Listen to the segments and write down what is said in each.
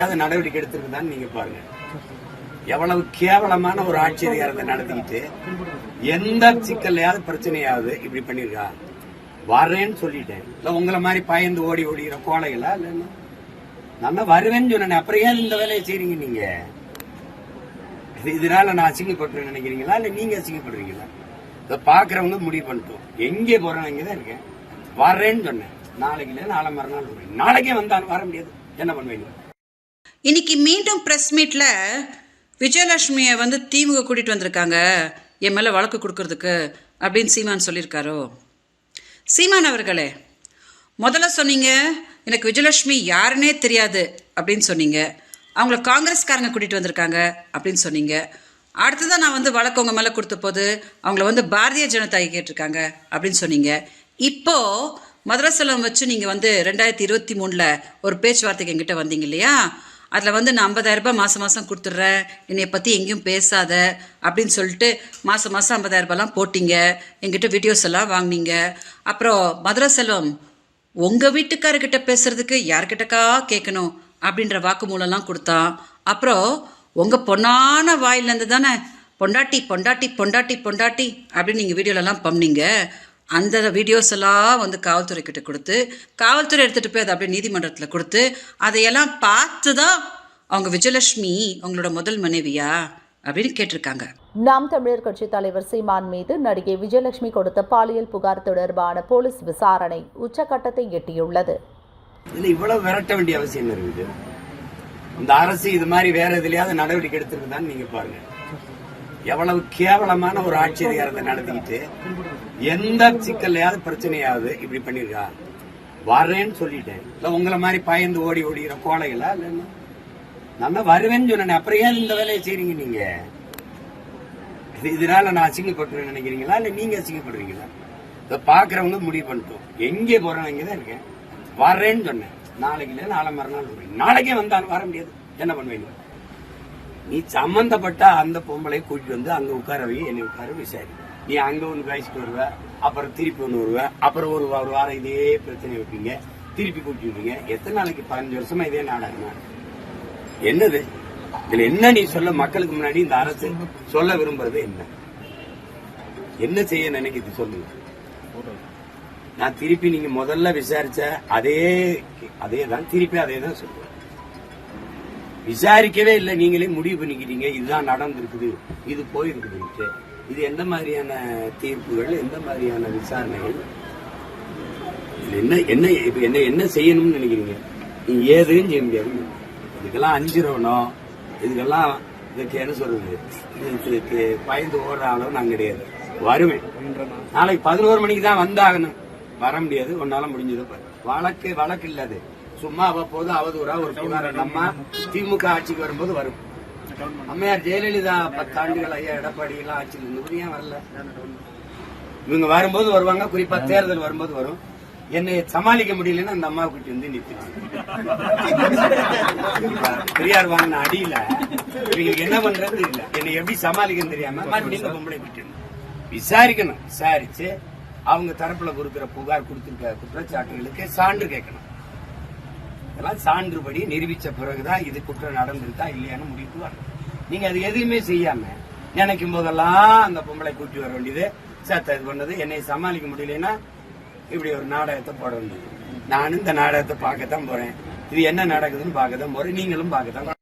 அதை நடவடிக்கை எடுத்திருக்குதான்னு நீங்க பாருங்க. எவ்வளவு கேவலமான ஒரு ஆட்சி அதிகாரத்தை நடத்திக்கிட்டு எந்த சிக்கல்லையாவது பிரச்சனையாவது இப்படி பண்ணிருக்கா வரேன்னு சொல்லிட்டேன். இல்ல உங்களை மாதிரி பயந்து ஓடி ஓடிக்கிற கோலைகளா இல்ல நான் வருவேன்னு சொன்னேன் அப்புறம் ஏன் இந்த வேலையை செய்றீங்க நீங்க? இது- இதனால நான் அசிங்கப்பட்டு நினைக்கிறீங்களா? இல்ல நீங்க அசிங்கப்படுறீங்களா? இதை பாக்குறவங்க முடிவு பண்ணிட்டோம். எங்கே போறேன் இங்கதான் இருக்கேன். வரேன்னு சொன்னேன். நாளைக்கு இல்லை நாளை மறுநாள் நாளைக்கே வந்தாலும் வர முடியாது. என்ன பண்ணுவீங்க? இன்னைக்கு மீண்டும் ப்ரெஸ் மீட்டில் விஜயலட்சுமியை வந்து திமுக கூட்டிகிட்டு வந்திருக்காங்க. என் மேலே வழக்கு கொடுக்கறதுக்கு அப்படின்னு சீமான் சொல்லியிருக்காரோ? சீமான் அவர்களே முதல்ல சொன்னீங்க எனக்கு விஜயலட்சுமி யாருன்னே தெரியாது அப்படின்னு சொன்னீங்க. அவங்கள காங்கிரஸ்காரங்க கூட்டிகிட்டு வந்திருக்காங்க அப்படின்னு சொன்னீங்க. அடுத்ததான் நான் வந்து வழக்கு உங்கள் மேலே கொடுத்த போது அவங்கள வந்து பாரதிய ஜனதா கேட்டிருக்காங்க அப்படின்னு சொன்னீங்க. இப்போது மதுரசலம் வச்சு நீங்கள் வந்து ரெண்டாயிரத்தி இருபத்தி மூணில் ஒரு பேச்சுவார்த்தைக்கு எங்கிட்ட வந்தீங்க இல்லையா? அதில் வந்து நான் 50000 ரூபாய் மாதம் மாதம் கொடுத்துட்றேன். என்னை பற்றி எங்கேயும் பேசாத. அப்படின்னு சொல்லிட்டு மாதம் மாதம் 50000 ரூபாய்லாம் எங்கிட்ட என்கிட்ட வீடியோஸ் எல்லாம் வாங்கினீங்க. அப்புறம் மதுரை செல்வம் உங்கள் வீட்டுக்காரர்கிட்ட பேசுறதுக்கு யார்கிட்டக்கா கேட்கணும்? அப்படின்ற வாக்குமூலம்லாம் கொடுத்தான். அப்புறம் உங்கள் பொன்னான வாயிலேருந்து தானே பொண்டாட்டி பொண்டாட்டி பொண்டாட்டி பொண்டாட்டி அப்படின்னு நீங்கள் வீடியோலலாம் பண்ணீங்க அந்த வீடியோஸ் எல்லாம் வந்து காவல்துறை கிட்ட கொடுத்து காவல்துறை எடுத்துகிட்டு போய் அதை அப்படியே நீதிமன்றத்தில் கொடுத்து அதையெல்லாம் பார்த்து தான் அவங்க விஜயலட்சுமி அவங்களோட முதல் மனைவியா அப்படின்னு கேட்டிருக்காங்க. நாம் தமிழர் கட்சி தலைவர் சீமான் மீது நடிகை விஜயலட்சுமி கொடுத்த பாலியல் புகார் தொடர்பான போலீஸ் விசாரணை உச்சகட்டத்தை எட்டியுள்ளது. இதுல இவ்வளவு விரட்ட வேண்டிய அவசியம் இருக்குது? இந்த அரசு இது மாதிரி வேற எதுலயாவது நடவடிக்கை எடுத்திருக்குதான்னு நீங்க பாருங்க. எவ்வளவு கேவலமான ஒரு ஆட்சி அதிகாரத்தை நடத்திக்கிட்டு எந்த சிக்கல்லையாவது பிரச்சனையாவது இப்படி பண்ணிருக்கா வரேன்னு சொல்லிட்டேன். இல்ல உங்களை மாதிரி பயந்து ஓடி ஓடிக்கிற கோலைகளா இல்ல நல்லா நான் வருவேன்னு சொன்னேன். அப்புறம் ஏன் இந்த வேலையை செய்றீங்க நீங்க? இது- இதனால நான் அசிங்கப்பட்டுறேன் நினைக்கிறீங்களா? இல்ல நீங்க அசிங்கப்படுறீங்களா? இதை பாக்குறவங்க முடிவு பண்ணிட்டோம். எங்கே போறேன் இங்கதான் இருக்கேன். வரேன்னு சொன்னேன். நாளைக்கு இல்ல நாளை மறுநாள் நாளைக்கே வந்தாலும் வர முடியாது. என்ன பண்ணுவீங்க? நீ சம்பந்தப்பட்ட அந்த பொம்பளை கூட்டிட்டு வந்து அங்க உட்கார வை என்னை உட்கார விசாரி நீ அங்க ஒன்று பேசிட்டு வருவ அப்புறம் திருப்பி ஒன்று வருவ அப்புறம் ஒரு ஒரு வாரம் இதே பிரச்சனை வைப்பீங்க திருப்பி கூட்டிட்டு விடுவீங்க எத்தனை நாளைக்கு பதினஞ்சு வருஷமா இதே நாடகமா? என்னது? இதுல என்ன நீ சொல்ல மக்களுக்கு முன்னாடி இந்த அரசு சொல்ல விரும்புறது என்ன? என்ன செய்ய நினைக்குது சொல்லுங்க. நான் திருப்பி நீங்க முதல்ல விசாரிச்ச அதே அதே தான் திருப்பி அதே தான் சொல்லுவேன். விசாரிக்கவே இல்லை. நீங்களே முடிவு பண்ணிக்கிறீங்க இதுதான் நடந்திருக்குது. இது போயிருக்குதுன்ட்டு இது எந்த மாதிரியான தீர்ப்புகள் எந்த மாதிரியான விசாரணைகள்? என்ன என்ன இப்ப என்ன என்ன செய்யணும்னு நினைக்கிறீங்க? நீங்க ஏதுன்னு செய்ய முடியாது இதுக்கெல்லாம் அஞ்சிரவணும் இதுக்கெல்லாம் இதுக்கு என்ன சொல்றது? இதுக்கு பயந்து ஓடுற அளவு நான் கிடையாது. வருவேன். நாளைக்கு பதினோரு மணிக்கு தான் வந்தாகணும். வர முடியாது. ஒன்னால முடிஞ்சது வழக்கு வழக்கு இல்லாது சும்மா அவ்வப்போது அவதூறா ஒரு புகார் நம்ம திமுக ஆட்சிக்கு வரும்போது வரும். அம்மையார் ஜெயலலிதா பத்தாண்டுகள் ஐயா எடப்பாடி எல்லாம் ஆட்சியில் ஏன் வரல? இவங்க வரும்போது வருவாங்க குறிப்பா தேர்தல் வரும்போது வரும். என்னை சமாளிக்க முடியலன்னா அந்த அம்மாவை கூட்டி வந்து நிறுத்திடுவாங்க பெரியார் வாங்கின அடியில இவங்களுக்கு என்ன பண்றது இல்ல என்னை எப்படி சமாளிக்கன்னு தெரியாம மறுபடியும் பொம்பளை கிட்ட விசாரிக்கணும். விசாரிச்சு அவங்க தரப்புல கொடுக்கிற புகார் கொடுத்திருக்க குற்றச்சாட்டுகளுக்கு சான்று கேட்கணும். இதெல்லாம் சான்றுபடி நிரூபித்த பிறகுதான் இது குற்றம் நடந்திருக்கா இல்லையான்னு முடிவுக்கு வரணும். நீங்க அது எதுவுமே செய்யாம நினைக்கும் போதெல்லாம் அந்த பொம்பளை கூட்டி வர வேண்டியது சேத்த இது பண்ணது என்னை சமாளிக்க முடியலன்னா இப்படி ஒரு நாடகத்தை போட வேண்டியது. நானும் இந்த நாடகத்தை பார்க்கத்தான் போறேன். இது என்ன நடக்குதுன்னு பார்க்கத்தான் போறேன். நீங்களும் பார்க்கத்தான்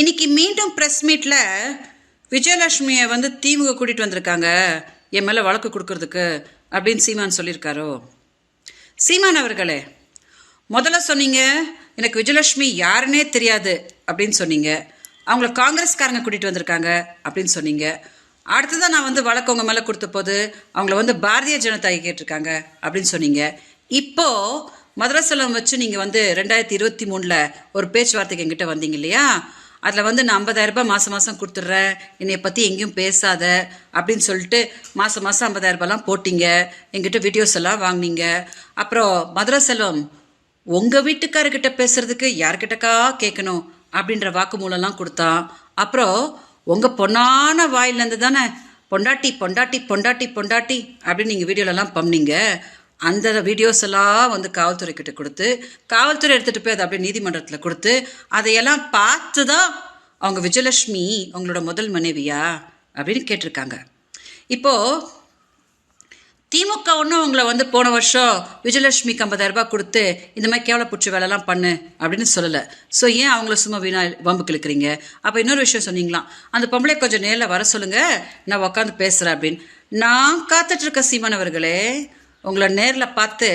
இன்னைக்கு மீண்டும் ப்ரெஸ் மீட்ல விஜயலட்சுமியை வந்து திமுக கூட்டிகிட்டு வந்திருக்காங்க. என் மேலே வழக்கு கொடுக்கறதுக்கு அப்படின்னு சீமான் சொல்லியிருக்காரோ? சீமான் அவர்களே முதல்ல சொன்னீங்க எனக்கு விஜயலட்சுமி யாருன்னே தெரியாது அப்படின்னு சொன்னீங்க. அவங்கள காங்கிரஸ்காரங்க கூட்டிகிட்டு வந்திருக்காங்க அப்படின்னு சொன்னீங்க. அடுத்ததான் நான் வந்து வழக்கு உங்கள் மேலே கொடுத்த போது அவங்கள வந்து பாரதிய ஜனதா கேட்டிருக்காங்க அப்படின்னு சொன்னீங்க. இப்போது மதுரசலம் வச்சு நீங்கள் வந்து ரெண்டாயிரத்தி இருபத்தி மூணில் ஒரு பேச்சுவார்த்தைக்கு எங்கிட்ட வந்தீங்க இல்லையா? அதில் வந்து நான் 50000 ரூபாய் மாதம் மாதம் கொடுத்துட்றேன். என்னை பற்றி எங்கேயும் பேசாத அப்படின்னு சொல்லிட்டு மாதம் மாதம் 50000 ரூபாய்லாம் போட்டிங்க. என்கிட்ட வீடியோஸ் எல்லாம் வாங்கினீங்க. அப்புறம் மதுரை செல்வம் உங்கள் வீட்டுக்காரர்கிட்ட பேசுறதுக்கு யார்கிட்டக்கா கேட்கணும் அப்படின்ற வாக்குமூலம்லாம் கொடுத்தான் அப்புறம் உங்கள் பொன்னான வாயிலேருந்து தானே பொண்டாட்டி பொண்டாட்டி பொண்டாட்டி பொண்டாட்டி அப்படின்னு நீங்கள் வீடியோலலாம் பண்ணீங்க அந்த வீடியோஸ் எல்லாம் வந்து காவல்துறை கிட்ட கொடுத்து காவல்துறை எடுத்துகிட்டு போய் அதை அப்படியே நீதிமன்றத்தில் கொடுத்து அதையெல்லாம் பார்த்து தான் அவங்க விஜயலட்சுமி அவங்களோட முதல் மனைவியா அப்படின்னு கேட்டிருக்காங்க. இப்போது திமுக ஒன்றும் உங்களை வந்து போன வருஷம் விஜயலட்சுமிக்கு ஐம்பதாயிரம் ரூபாய் கொடுத்து இந்த மாதிரி கேவலப்புற்று வேலைலாம் பண்ணு அப்படின்னு சொல்லலை. ஸோ ஏன் அவங்கள சும்மா வீணா வம்பு கிழக்கிறீங்க? அப்போ இன்னொரு விஷயம் சொன்னீங்களாம். அந்த பொம்பளை கொஞ்சம் நேரில் வர சொல்லுங்க. நான் உட்காந்து பேசுகிறேன் அப்படின்னு. நான் காத்துட்டு சீமானவர்களே உங்களை நேரில் பார்த்து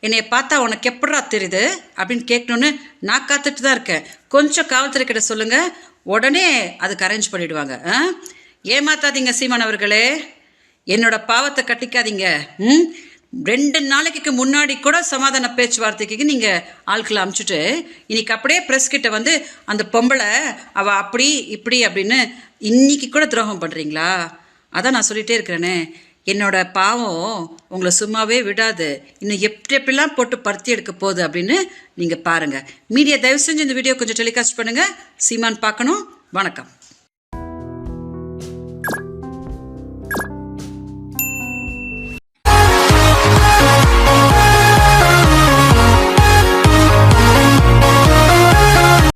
என்னைய பார்த்தா உனக்கு எப்படா தெரியுது அப்படின்னு கேட்கணுன்னு நான் காத்துட்டு தான் இருக்கேன். கொஞ்சம் காவல்துறை கிட்ட சொல்லுங்கள் உடனே அதுக்கு அரேஞ்ச் பண்ணிவிடுவாங்க ஆ? ஏமாத்தாதீங்க சீமானவர்களே என்னோட பாவத்தை கட்டிக்காதீங்க. ம்? ரெண்டு நாளைக்கு முன்னாடி கூட சமாதான பேச்சுவார்த்தைக்கு நீங்க ஆட்களை அமுச்சுட்டு இன்னைக்கு அப்படியே பிரஸ் கிட்ட வந்து அந்த பொம்பளை அவ அப்படி இப்படி அப்படின்னு இன்னைக்கு கூட துரோகம் பண்றீங்களா? அதான் நான் சொல்லிட்டே இருக்கிறேனே. என்னோட பாவம் உங்களை சும்மாவே விடாது. இன்னும் எப்படி எப்படிலாம் போட்டு பருத்தி எடுக்க போகுது அப்படின்னு நீங்கள் பாருங்கள் மீடியா தயவு செஞ்சு இந்த வீடியோ கொஞ்சம் டெலிகாஸ்ட் பண்ணுங்கள் சீமான் பார்க்கணும். வணக்கம்.